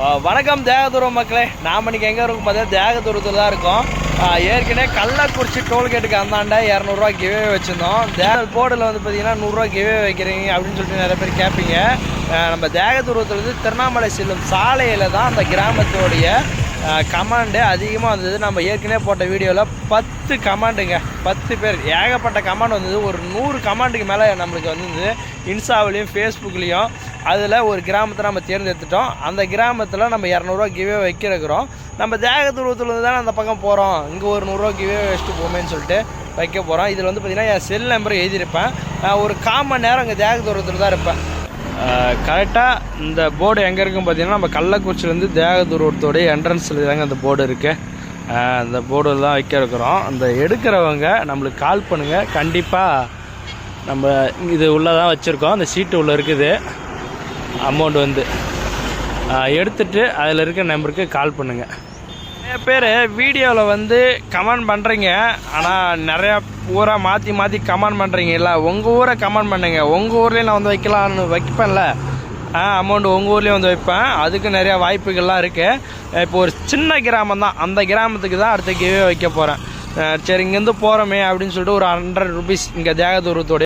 வணக்கம் தேகதூரம் மக்களே. நாம் இன்னைக்கு எங்கே இருக்கும் பார்த்தீங்கன்னா தேகதூரத்தில் தான் இருக்கோம். ஏற்கனவே கள்ளக்குறிச்சி டோல்கேட்டுக்கு அந்தாண்ட இரநூறுவா கிவே வச்சுருந்தோம். தேக போர்டில் வந்து பார்த்தீங்கன்னா நூறுரூவா கிவே வைக்கிறீங்க அப்படின்னு சொல்லிட்டு நிறைய பேர் கேட்பீங்க. நம்ம தேகதூரத்துலேருந்து திருவண்ணாமலை செல்லும் சாலையில் தான் அந்த கிராமத்தோடைய கமாண்டு அதிகமாக வந்தது. நம்ம ஏற்கனவே போட்ட வீடியோவில் பத்து கமாண்டுங்க பத்து பேர். ஏகப்பட்ட கமாண்ட் வந்தது. ஒரு நூறு கமாண்டுக்கு மேலே நம்மளுக்கு வந்தது. இன்ஸ்டாவிலையும் ஃபேஸ்புக்லேயும் அதில் ஒரு கிராமத்தை நம்ம தேர்ந்தெடுத்துட்டோம். அந்த கிராமத்தில் நம்ம இரநூறுவா கிவே வைக்கிறக்கிறோம் நம்ம தேக துருவத்துலேருந்து தானே அந்த பக்கம் போகிறோம் இங்கே ஒரு நூறுரூவா கிவே வச்சுட்டு போமேன்னு சொல்லிட்டு வைக்க போகிறோம் இதில் வந்து பார்த்திங்கன்னா என் செல் நம்பர் எழுதியிருப்பேன். ஒரு கால் மணி நேரம் இங்கே தேக தூரத்தில் தான் இருப்பேன். கரெக்டாக இந்த போர்டு எங்கே இருக்குன்னு பார்த்தீங்கன்னா நம்ம கள்ளக்குறிச்சிலேருந்து தேகதூரத்தோடைய என்ட்ரன்ஸில் தாங்க அந்த போர்டு இருக்குது அந்த போர்டில் தான் வைக்க இருக்கிறோம். அந்த எடுக்கிறவங்க நம்மளுக்கு கால் பண்ணுங்கள் கண்டிப்பாக நம்ம இது உள்ளே தான் வச்சுருக்கோம். அந்த சீட்டு உள்ளே இருக்குது. அமௌண்ட் வந்து எடுத்துட்டு அதில் இருக்க நம்பருக்கு கால் பண்ணுங்கள் நிறைய பேர் வீடியோவில் வந்து கமெண்ட் பண்ணுறீங்க ஆனால் நிறையா ஊரை மாற்றி மாற்றி கமெண்ட் பண்ணுறீங்கல்ல உங்கள் ஊரை கமெண்ட் பண்ணுங்கள் உங்கள் ஊர்லேயும் நான் வந்து வைக்கலாம்னு வைப்பேன்ல. ஆ அமௌண்ட் உங்கள் ஊர்லேயும் வந்து வைப்பேன். அதுக்கு நிறையா வாய்ப்புகள்லாம் இருக்குது இப்போ ஒரு சின்ன கிராமம் தான். அந்த கிராமத்துக்கு தான் அடுத்த கிவே வைக்க போகிறேன் சரி இங்கேருந்து போகிறோமே அப்படின்னு சொல்லிட்டு ஒரு ஹண்ட்ரட் ருபீஸ் இங்கே தேகதூரத்தோடைய